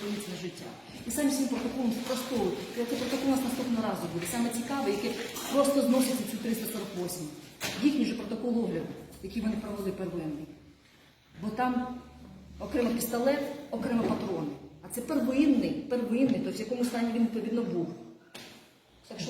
поліції на життя. І самі цим протоколом спростовують. Цей протокол у нас наступного разу буде. Саме цікаве, яке просто зноситься цю 348. Їхній же протокол огляду, який вони провели первинний. Бо там окремо пістолет, окремо патрони. А це первинний, первинний, то в якому стані він відповідно був.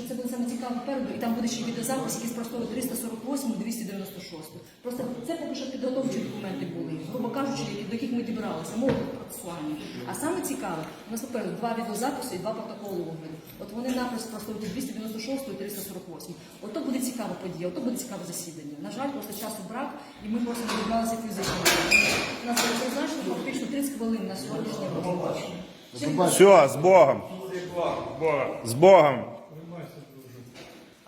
Це буде саме цікаво попереду, і там буде ще відеозапис, який спростовує 348 296. Просто це поки що підготовчі документи були, грубо кажучи, до яких ми добиралися, мови процесуальні. А саме цікаве, у нас попереду два відеозаписи і два протоколи огляду. От вони напис спростовують 296 і 348. Ото буде цікава подія, ото буде цікаве засідання. На жаль, просто часу брак, і ми просто не добралися фізично. У нас призначено фактично 30 хвилин на сьогоднішній. Все, з Богом. З Богом.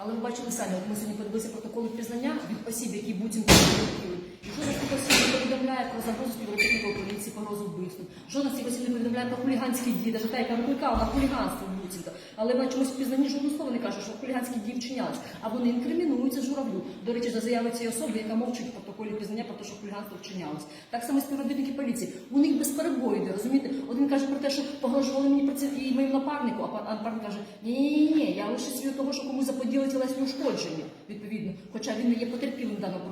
Але ви бачили самі, от ми сьогодні подивилися протоколи впізнання від осіб, які буцімто потерпіли. І жодна з цих осіб не повідомляє про загрозу співробітника поліції, погрозу вбивству. Жодна з цих осіб не повідомляє про хуліганські дії, навіть та, яка викликала на хуліганство буцімто. Але вона чомусь впізнанні жодного слова не каже, що хуліганські дії вчинялись. А вони інкримінуються журавлю. До речі, за заяви цієї особи, яка мовчить в протоколі впізнання про те, що хуліганство вчинялось. Так само співробітники поліції. У них безперебою йде, розумієте? Один каже про те, що погрожували мені і моєму напарнику, а пан- напарник каже, ні, лише свідок того, що комусь заподіли тілесні ушкодження, відповідно, хоча він не є потерпілим в даному.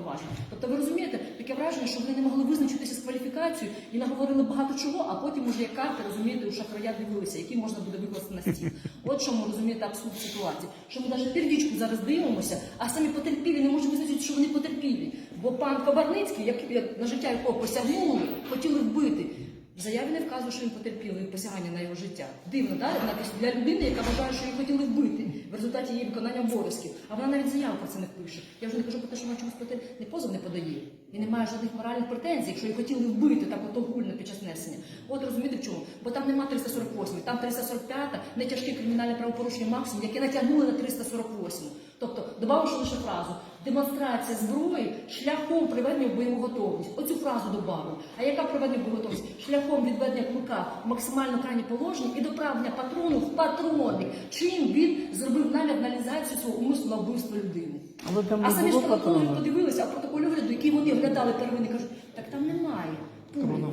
Тобто ви розумієте, таке враження, що вони не могли визначитися з кваліфікацією і наговорили багато чого, а потім уже як карти, розумієте, у шахрая дивилися, які можна буде викласти на стіл. От чому розумієте абсурд ситуації. Що ми навіть первічку зараз дивимося, а самі потерпілі не можуть визначити, що вони потерпілі. Бо пан Кабарницький, як, як на життя якого посягнули, хотіли вбити. В заяві не вказує, що він потерпілий посягання на його життя. Дивно, да? Для людини, яка вважає, що її хотіли вбити результаті її виконання обов'язків. А вона навіть заяву про це не пише. Я вже не кажу про те, що вона чомусь проти не позов не подає. І не має жодних моральних претензій, якщо її хотіли вбити так ото гульно під час несення. От розумієте в чому? Бо там нема 348, там 345, не тяжке кримінальне правопорушення максимум, яке натягнули на 348. Тобто, добавивши лише фразу демонстрація зброї шляхом приведення в бойову готовність. Оцю фразу добавив. А яка приведення в бойову готовність? Шляхом відведення курка в максимально крайнє положення і доправлення патрону в патрони. Чим він аналізацію свого умислу вбивства людини. Але там А самі ж протоколи подивилися, а в протоколі огляду, який вони оглядали первини, кажуть, так там немає.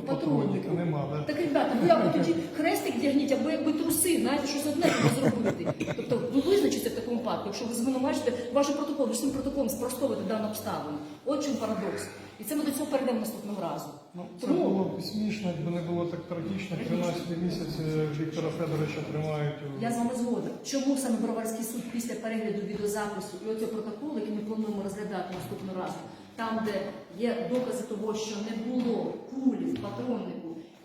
Патронника нема. Так, ребята, ви або тоді хрестик дягніть, або якби труси, знаєте, щось одне треба зробити. Тобто ви визначите в такому випадку, якщо ви звинувачите ваш протокол, ви ж цим протоколом спростовуєте дану обставину. От чим парадокс. І це ми до цього перейдемо наступного разу. Ну, це Тому було б смішно, якби не було так трагічно. 13 місяць е, Віктора Федоровича тримають. я з вами згоден. Чому саме Броварський суд після перегляду відеозапису і оцього протоколу, який ми плануємо розглядати наступного разу, там, де є докази того, що не було кулі в патроннику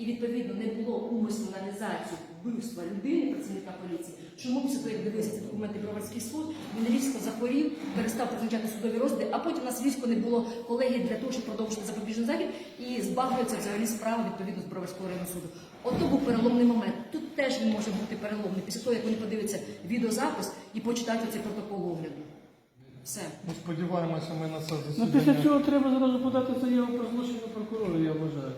і відповідно не було умислу на реалізацію вбивства людини, працівника поліції. Чому після того, як дивився ці документи Броварський суд, він різко захворів, перестав призначати судові розгляди, а потім у нас різко не було колеги для того, щоб продовжити запобіжний захід і збагнується взагалі справа відповідно з Броварського районного суду. Ото був переломний момент. Тут теж він може бути переломний після того, як вони подивляться відеозапис і почитають цей протокол огляду. Все. Ну, сподіваємося, ми на це Ну після засідання. цього треба зразу подати заяву про злочин прокурора, я вважаю.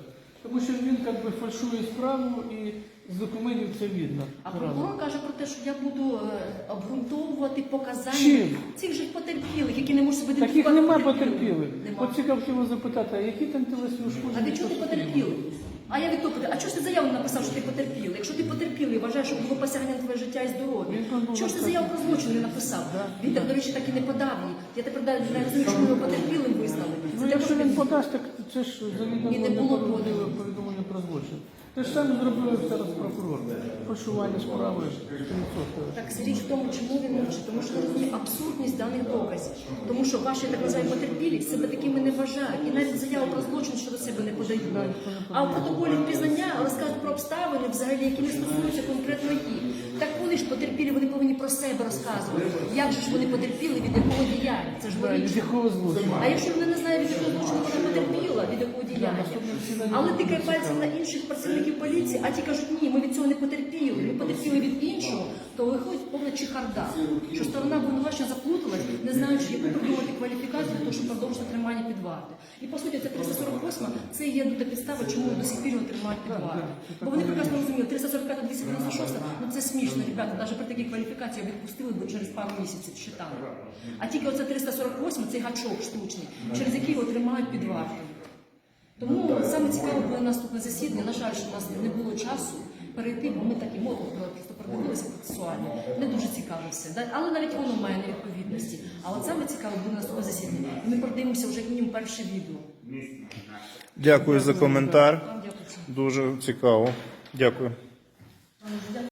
Що би фальшує справу і з документів це видно. А прокурор каже про те, що я буду е, обґрунтовувати показання Чим? цих же потерпілих, які не можуть себе Таких ідентифікувати нема потерпілих. Нема. От цікаво хотів вас запитати, а які там тілесні А ушкодження? від чого ти потерпілий? А я від того питаю, а чого ж ти заяву написав, що ти потерпілий? Якщо ти потерпілий, вважаєш, що було посягання на твоє життя і здоров'я. Він Чого ж ти так. заяву про злочин не написав? Він так, до речі, так і не подав її. Я тепер навіть не розумію, чому його потерпілим визнали. Ну, якщо він щоб подасть, так це ж завідомо Ні, не було неправдиве повідомлення. Те ж саме зробили зараз прокурор. Фальшування справи 100%. Так річ в тому, чому він може, тому що розуміє абсурдність даних доказів. Тому що ваші так називаємо потерпілі себе такими не вважають. І навіть заяву про злочин щодо себе не подають. А в протоколі впізнання розказують про обставини, взагалі, які не стосуються конкретно їх. Вони ж потерпілі, вони повинні про себе розказувати. Як же ж вони потерпіли, від якого діяння? Це ж Від логічно. якого злочину? А якщо вони не знають, від якого злочину вона потерпіла, від якого діяння, але тикає пальцем на інших працівників поліції, а ті кажуть, ні, ми від цього не потерпіли, ми потерпіли від іншого, то виходить повна чехарда, що сторона обвинувачення заплуталась, не знаючи, яку придумати кваліфікацію для того, щоб продовжити тримання під вартою. І по суті, це 348 це є та підстава, чому до сих пір тримають під вартою. Бо вони прекрасно розуміють, 345 296 ну це смішно, ребята, навіть при такій кваліфікації відпустили б через пару місяців там. А тільки оце 348 цей гачок штучний, через який його тримають під вартою. Тому саме цікаве було наступне засідання. На жаль, що у нас не було часу. Перейти, бо ми так і мото просто продивилися процесуально. Не дуже цікавився. Але навіть воно має невідповідності. А от саме цікаво буде наступне засідання. І ми продивимося вже мінімум перше відео. Дякую за коментар. Дуже цікаво. Дякую.